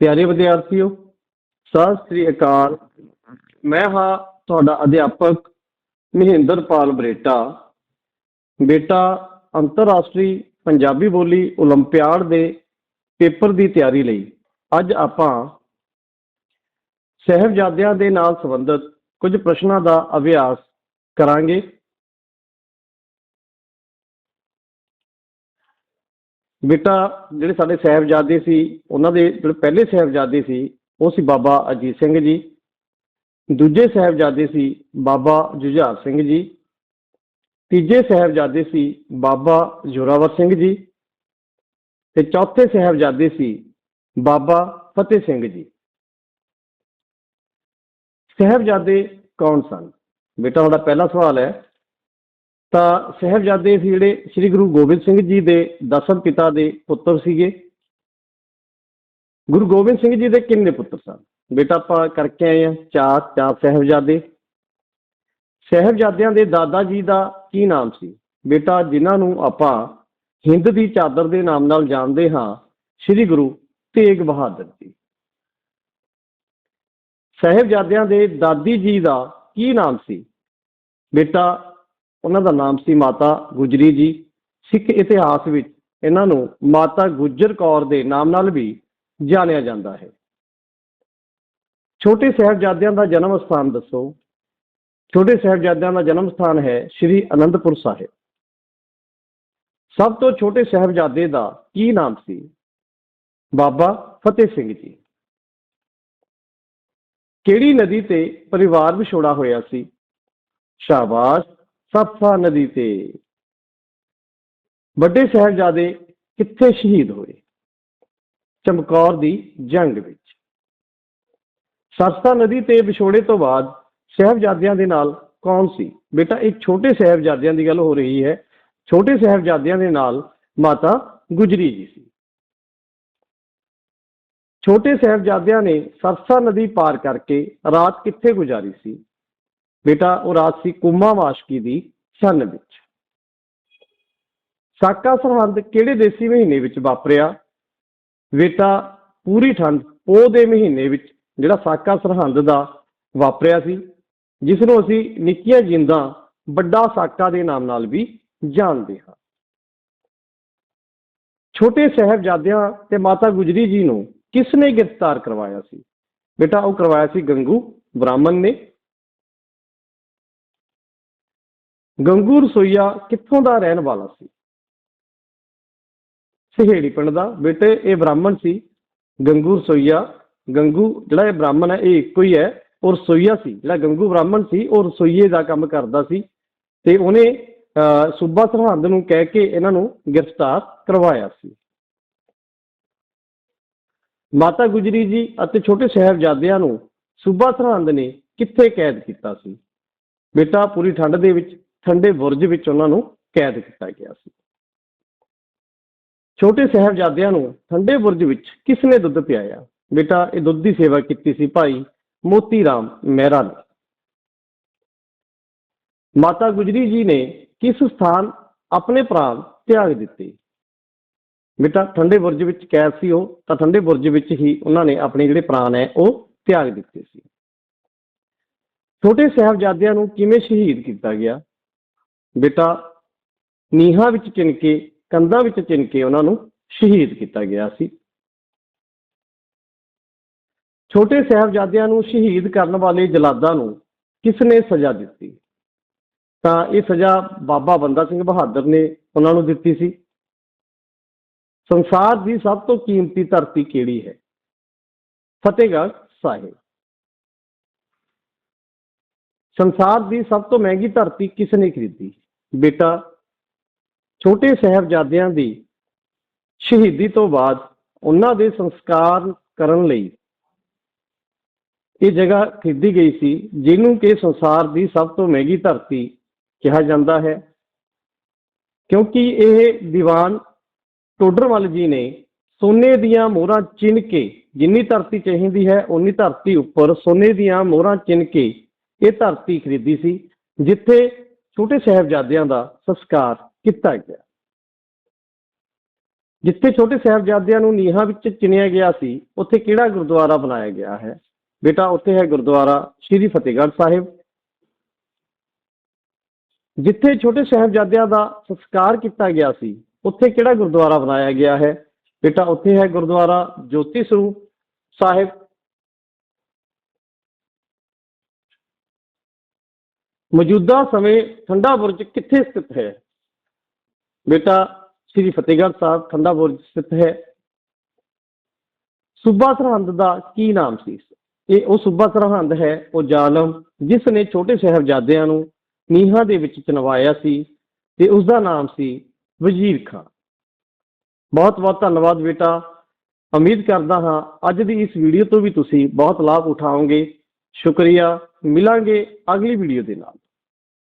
ਪਿਆਰੇ ਵਿਦਿਆਰਥੀਓ ਸਤਿ ਸ੍ਰੀ ਅਕਾਲ ਮੈਂ ਹਾਂ ਤੁਹਾਡਾ ਅਧਿਆਪਕ ਮਹਿੰਦਰਪਾਲ ਬਰੇਟਾ ਬੇਟਾ ਅੰਤਰਰਾਸ਼ਟਰੀ ਪੰਜਾਬੀ ਬੋਲੀ 올림픽 ਦੇ ਪੇਪਰ ਦੀ ਤਿਆਰੀ ਲਈ ਅੱਜ ਆਪਾਂ ਸਹਿਬਜ਼ਾਦਿਆਂ ਦੇ ਨਾਲ ਸੰਬੰਧਿਤ ਕੁਝ ਪ੍ਰਸ਼ਨਾਂ ਦਾ ਅਭਿਆਸ ਕਰਾਂਗੇ ਬੇਟਾ ਜਿਹੜੇ ਸਾਡੇ ਸਾਹਿਬਜ਼ਾਦੇ ਸੀ, ਉਹਨਾਂ ਦੇ ਜਿਹੜੇ ਪਹਿਲੇ ਸਾਹਿਬਜ਼ਾਦੇ ਸੀ, ਉਹ ਸੀ ਬਾਬਾ ਅਜੀਤ ਸਿੰਘ ਜੀ। ਦੂਜੇ ਸਾਹਿਬਜ਼ਾਦੇ ਸੀ ਬਾਬਾ ਜੁਝਾਰ ਸਿੰਘ ਜੀ। ਤੀਜੇ ਸਾਹਿਬਜ਼ਾਦੇ ਸੀ ਬਾਬਾ ਜੋਰਾਵਰ ਸਿੰਘ ਜੀ। ਤੇ ਚੌਥੇ ਸਾਹਿਬਜ਼ਾਦੇ ਸੀ ਬਾਬਾ ਫਤਿਹ ਸਿੰਘ ਜੀ। ਸਾਹਿਬਜ਼ਾਦੇ ਕੌਣ ਸਨ? ਬੇਟਾ, ਤੁਹਾਡਾ ਪਹਿਲਾ ਸਵਾਲ ਹੈ। ਤਾਂ ਸਹਿਬਜ਼ਾਦੇ ਸੀ ਜਿਹੜੇ ਸ੍ਰੀ ਗੁਰੂ ਗੋਬਿੰਦ ਸਿੰਘ ਜੀ ਦੇ ਦਸਮ ਪਿਤਾ ਦੇ ਪੁੱਤਰ ਸੀਗੇ। ਗੁਰੂ ਗੋਬਿੰਦ ਸਿੰਘ ਜੀ ਦੇ ਕਿੰਨੇ ਪੁੱਤਰ ਸਨ? ਬੇਟਾ ਆਪਾਂ ਕਰਕੇ ਆਏ ਆ ਚਾਰ ਚਾਰ ਸਹਿਬਜ਼ਾਦੇ। ਸਹਿਬਜ਼ਾਦਿਆਂ ਦੇ ਦਾਦਾ ਜੀ ਦਾ ਕੀ ਨਾਮ ਸੀ? ਬੇਟਾ, ਜਿਨ੍ਹਾਂ ਨੂੰ ਆਪਾਂ ਹਿੰਦ ਦੀ ਚਾਦਰ ਦੇ ਨਾਮ ਨਾਲ ਜਾਣਦੇ ਹਾਂ, ਸ੍ਰੀ ਗੁਰੂ ਤੇਗ ਬਹਾਦਰ ਜੀ। ਸਹਿਬਜ਼ਾਦਿਆਂ ਦੇ ਦਾਦੀ ਜੀ ਦਾ ਕੀ ਨਾਮ ਸੀ? ਬੇਟਾ ਉਹਨਾਂ ਦਾ ਨਾਮ ਸੀ ਮਾਤਾ ਗੁਜਰੀ ਜੀ। ਸਿੱਖ ਇਤਿਹਾਸ ਵਿੱਚ ਇਹਨਾਂ ਨੂੰ ਮਾਤਾ ਗੁਜਰ ਕੌਰ ਦੇ ਨਾਮ ਨਾਲ ਵੀ ਜਾਣਿਆ ਜਾਂਦਾ ਹੈ। ਛੋਟੇ ਸਾਹਿਬਜ਼ਾਦਿਆਂ ਦਾ ਜਨਮ ਸਥਾਨ ਦੱਸੋ। ਛੋਟੇ ਸਾਹਿਬਜ਼ਾਦਿਆਂ ਦਾ ਜਨਮ ਸਥਾਨ ਹੈ ਸ੍ਰੀ ਅਨੰਦਪੁਰ ਸਾਹਿਬ। ਸਭ ਤੋਂ ਛੋਟੇ ਸਾਹਿਬਜ਼ਾਦੇ ਦਾ ਕੀ ਨਾਮ ਸੀ? ਬਾਬਾ ਫਤਿਹ ਸਿੰਘ ਜੀ। ਕਿਹੜੀ ਨਦੀ ਤੇ ਪਰਿਵਾਰ ਵਿਛੋੜਾ ਹੋਇਆ ਸੀ? ਸ਼ਾਬਾਸ਼ ਸਫਾ ਨਦੀ ਤੇ। ਵੱਡੇ ਸਾਹਿਬਜ਼ਾਦੇ ਕਿੱਥੇ ਸ਼ਹੀਦ ਹੋਏ? ਚਮਕੌਰ ਦੀ ਜੰਗ ਵਿੱਚ। ਸਸਤਾ ਨਦੀ ਤੇ ਵਿਛੋੜੇ ਤੋਂ ਬਾਅਦ ਸਾਹਿਬਜ਼ਾਦਿਆਂ ਦੇ ਨਾਲ ਕੌਣ ਸੀ? ਬੇਟਾ, ਇੱਕ ਛੋਟੇ ਸਾਹਿਬਜ਼ਾਦਿਆਂ ਦੀ ਗੱਲ ਹੋ ਰਹੀ ਹੈ। ਛੋਟੇ ਸਾਹਿਬਜ਼ਾਦਿਆਂ ਦੇ ਨਾਲ ਮਾਤਾ ਗੁਜਰੀ ਜੀ ਸੀ। ਛੋਟੇ ਸਾਹਿਬਜ਼ਾਦਿਆਂ ਨੇ ਸਰਸਾ ਨਦੀ ਪਾਰ ਕਰਕੇ ਰਾਤ ਕਿੱਥੇ ਗੁਜ਼ਾਰੀ ਸੀ? ਬੇਟਾ, ਉਹ ਰਾਤ ਸੀ ਕੁੰਮਾ ਵਾਸ਼ਕੀ ਦੀ ਛੰਨ ਵਿੱਚ। ਸਾਕਾ ਸਰਹੰਦ ਕਿਹੜੇ ਦੇਸੀ ਮਹੀਨੇ ਵਿੱਚ ਵਾਪਰਿਆ? ਬੇਟਾ ਪੂਰੀ ਠੰਡ ਪੋਹ ਦੇ ਮਹੀਨੇ ਵਿੱਚ ਜਿਹੜਾ ਸਾਕਾ ਸਰਹੰਦ ਦਾ ਵਾਪਰਿਆ ਸੀ ਜਿਸ ਨੂੰ ਅਸੀਂ ਨਿੱਕੀਆਂ ਜਿੰਦਾਂ ਵੱਡਾ ਸਾਕਾ ਦੇ ਨਾਮ ਨਾਲ ਵੀ ਜਾਣਦੇ ਹਾਂ। ਛੋਟੇ ਸਾਹਿਬਜ਼ਾਦਿਆਂ ਤੇ ਮਾਤਾ ਗੁਜਰੀ ਜੀ ਨੂੰ ਕਿਸ ਨੇ ਗ੍ਰਿਫਤਾਰ ਕਰਵਾਇਆ ਸੀ? ਬੇਟਾ, ਉਹ ਕਰਵਾਇਆ ਸੀ ਗੰਗੂ ਬ੍ਰਾਹਮਣ ਨੇ। ਗੰਗੂ ਰਸੋਈਆ ਕਿੱਥੋਂ ਦਾ ਰਹਿਣ ਵਾਲਾ ਸੀ? ਸਿਹੇੜੀ ਪਿੰਡ ਦਾ ਬੇਟੇ ਇਹ ਬ੍ਰਾਹਮਣ ਸੀ। ਗੰਗੂ ਰਸੋਈਆ ਗੰਗੂ ਜਿਹੜਾ ਇਹ ਬ੍ਰਾਹਮਣ ਹੈ ਇਹ ਇੱਕੋ ਹੀ ਹੈ ਉਹ ਰਸੋਈਆ ਸੀ। ਜਿਹੜਾ ਗੰਗੂ ਬ੍ਰਾਹਮਣ ਸੀ ਉਹ ਰਸੋਈਏ ਦਾ ਕੰਮ ਕਰਦਾ ਸੀ ਤੇ ਉਹਨੇ ਅਹ, ਸੂਬਾ ਸਰਹੰਦ ਨੂੰ ਕਹਿ ਕੇ ਇਹਨਾਂ ਨੂੰ ਗ੍ਰਿਫਤਾਰ ਕਰਵਾਇਆ ਸੀ। ਮਾਤਾ ਗੁਜਰੀ ਜੀ ਅਤੇ ਛੋਟੇ ਸਾਹਿਬਜ਼ਾਦਿਆਂ ਨੂੰ ਸੂਬਾ ਸਰਹੰਦ ਨੇ ਕਿੱਥੇ ਕੈਦ ਕੀਤਾ ਸੀ? ਬੇਟਾ ਪੂਰੀ ਠੰਡ ਦੇ ਵਿੱਚ ਠੰਡੇ ਬੁਰਜ ਵਿੱਚ ਉਹਨਾਂ ਨੂੰ ਕੈਦ ਕੀਤਾ ਗਿਆ ਸੀ। ਛੋਟੇ ਸਾਹਿਬਜ਼ਾਦਿਆਂ ਨੂੰ ਠੰਡੇ ਬੁਰਜ ਵਿੱਚ ਕਿਸ ਨੇ ਦੁੱਧ ਪਿਆਇਆ? ਬੇਟਾ, ਇਹ ਦੁੱਧ ਦੀ ਸੇਵਾ ਕੀਤੀ ਸੀ ਭਾਈ ਮੋਤੀ ਰਾਮ ਮਹਿਰਾ ਨੇ। ਮਾਤਾ ਗੁਜਰੀ ਜੀ ਨੇ ਕਿਸ ਸਥਾਨ ਆਪਣੇ ਪ੍ਰਾਣ ਤਿਆਗ ਦਿੱਤੇ? ਬੇਟਾ, ਠੰਡੇ ਬੁਰਜ ਵਿੱਚ ਕੈਦ ਸੀ ਉਹ, ਤਾਂ ਠੰਡੇ ਬੁਰਜ ਵਿੱਚ ਹੀ ਉਹਨਾਂ ਨੇ ਆਪਣੇ ਜਿਹੜੇ ਪ੍ਰਾਣ ਹੈ ਉਹ ਤਿਆਗ ਦਿੱਤੇ ਸੀ। ਛੋਟੇ ਸਾਹਿਬਜ਼ਾਦਿਆਂ ਨੂੰ ਕਿਵੇਂ ਸ਼ਹੀਦ ਕੀਤਾ ਗਿਆ? ਬੇਟਾ ਨੀਹਾਂ ਵਿੱਚ ਚਿਣ ਕੇ, ਕੰਧਾਂ ਵਿੱਚ ਚਿਣ ਕੇ ਉਹਨਾਂ ਨੂੰ ਸ਼ਹੀਦ ਕੀਤਾ ਗਿਆ ਸੀ। ਛੋਟੇ ਸਾਹਿਬਜ਼ਾਦਿਆਂ ਨੂੰ ਸ਼ਹੀਦ ਕਰਨ ਵਾਲੇ ਜਲਾਦਾਂ ਨੂੰ ਕਿਸ ਨੇ ਸਜ਼ਾ ਦਿੱਤੀ? ਤਾਂ ਇਹ ਸਜ਼ਾ ਬਾਬਾ ਬੰਦਾ ਸਿੰਘ ਬਹਾਦਰ ਨੇ ਉਹਨਾਂ ਨੂੰ ਦਿੱਤੀ ਸੀ। ਸੰਸਾਰ ਦੀ ਸਭ ਤੋਂ ਕੀਮਤੀ ਧਰਤੀ ਕਿਹੜੀ ਹੈ? ਫਤਿਹਗੜ੍ਹ ਸਾਹਿਬ। ਸੰਸਾਰ ਦੀ ਸਭ ਤੋਂ ਮਹਿੰਗੀ ਧਰਤੀ ਕਿਸ ਨੇ ਖਰੀਦੀ? ਬੇਟਾ, ਛੋਟੇ ਸਾਹਿਬਜ਼ਾਦਿਆਂ ਦੀ ਸ਼ਹੀਦੀ ਤੋਂ ਬਾਅਦ ਉਹਨਾਂ ਦੇ ਸੰਸਕਾਰ ਕਰਨ ਲਈ ਇਹ ਜਗ੍ਹਾ ਖਰੀਦੀ ਗਈ ਸੀ, ਜਿਹਨੂੰ ਕਿ ਸੰਸਾਰ ਦੀ ਸਭ ਤੋਂ ਮਹਿੰਗੀ ਧਰਤੀ ਕਿਹਾ ਜਾਂਦਾ ਹੈ। ਕਿਉਂਕਿ ਇਹ ਦੀਵਾਨ ਟੋਡਰਮਲ ਜੀ ਨੇ ਸੋਨੇ ਦੀਆਂ ਮੋਹਰਾਂ ਚਿਣ ਕੇ ਜਿੰਨੀ ਧਰਤੀ ਚਾਹੀਦੀ ਹੈ ਉਨੀ ਧਰਤੀ ਉੱਪਰ ਸੋਨੇ ਦੀਆਂ ਮੋਹਰਾਂ ਚਿਣ ਕੇ ਇਹ ਧਰਤੀ ਖਰੀਦੀ ਸੀ, ਜਿੱਥੇ ਛੋਟੇ ਸਾਹਿਬਜ਼ਾਦਿਆਂ ਦਾ ਸੰਸਕਾਰ ਕੀਤਾ ਗਿਆ। ਜਿੱਥੇ ਛੋਟੇ ਸਾਹਿਬਜ਼ਾਦਿਆਂ ਨੂੰ ਨੀਹਾਂ ਵਿੱਚ ਚਿਣਿਆ ਗਿਆ ਸੀ, ਉੱਥੇ ਕਿਹੜਾ ਗੁਰਦੁਆਰਾ ਬਣਾਇਆ ਗਿਆ ਹੈ? ਬੇਟਾ, ਉੱਥੇ ਹੈ ਗੁਰਦੁਆਰਾ ਸ਼੍ਰੀ ਫਤਿਹਗੜ੍ਹ ਸਾਹਿਬ। ਜਿੱਥੇ ਛੋਟੇ ਸਾਹਿਬਜ਼ਾਦਿਆਂ ਦਾ ਸੰਸਕਾਰ ਕੀਤਾ ਗਿਆ ਸੀ, ਉੱਥੇ ਕਿਹੜਾ ਗੁਰਦੁਆਰਾ ਬਣਾਇਆ ਗਿਆ ਹੈ? ਬੇਟਾ, ਉੱਥੇ ਹੈ ਗੁਰਦੁਆਰਾ ਜੋਤੀ ਸਰੂਪ ਸਾਹਿਬ। ਮੌਜੂਦਾ ਸਮੇਂ ਠੰਡਾ ਬੁਰਜ ਕਿੱਥੇ ਸਥਿਤ ਹੈ? ਬੇਟਾ ਸ੍ਰੀ ਫਤਿਹਗੜ੍ਹ ਸਾਹਿਬ ਠੰਡਾ ਬੁਰਜ ਸਥਿਤ ਹੈ। ਸੂਬਾ ਸਰਹੰਦ ਦਾ ਕੀ ਨਾਮ ਸੀ? ਇਹ ਉਹ ਸੂਬਾ ਸਰਹੰਦ ਹੈ, ਉਹ ਜ਼ਾਲਮ, ਜਿਸ ਨੇ ਛੋਟੇ ਸਾਹਿਬਜ਼ਾਦਿਆਂ ਨੂੰ ਨੀਹਾਂ ਦੇ ਵਿੱਚ ਚਨਵਾਇਆ ਸੀ ਤੇ ਉਸ ਦਾ ਨਾਮ ਸੀ ਵਜ਼ੀਰ ਖਾਨ ਬਹੁਤ ਬਹੁਤ ਧੰਨਵਾਦ ਬੇਟਾ। ਉਮੀਦ ਕਰਦਾ ਹਾਂ ਅੱਜ ਦੀ ਇਸ ਵੀਡੀਓ ਤੋਂ ਵੀ ਤੁਸੀਂ ਬਹੁਤ ਲਾਭ ਉਠਾਓਗੇ। ਸ਼ੁਕਰੀਆ। ਮਿਲਾਂਗੇ ਅਗਲੀ ਵੀਡੀਓ ਦੇ ਨਾਲ।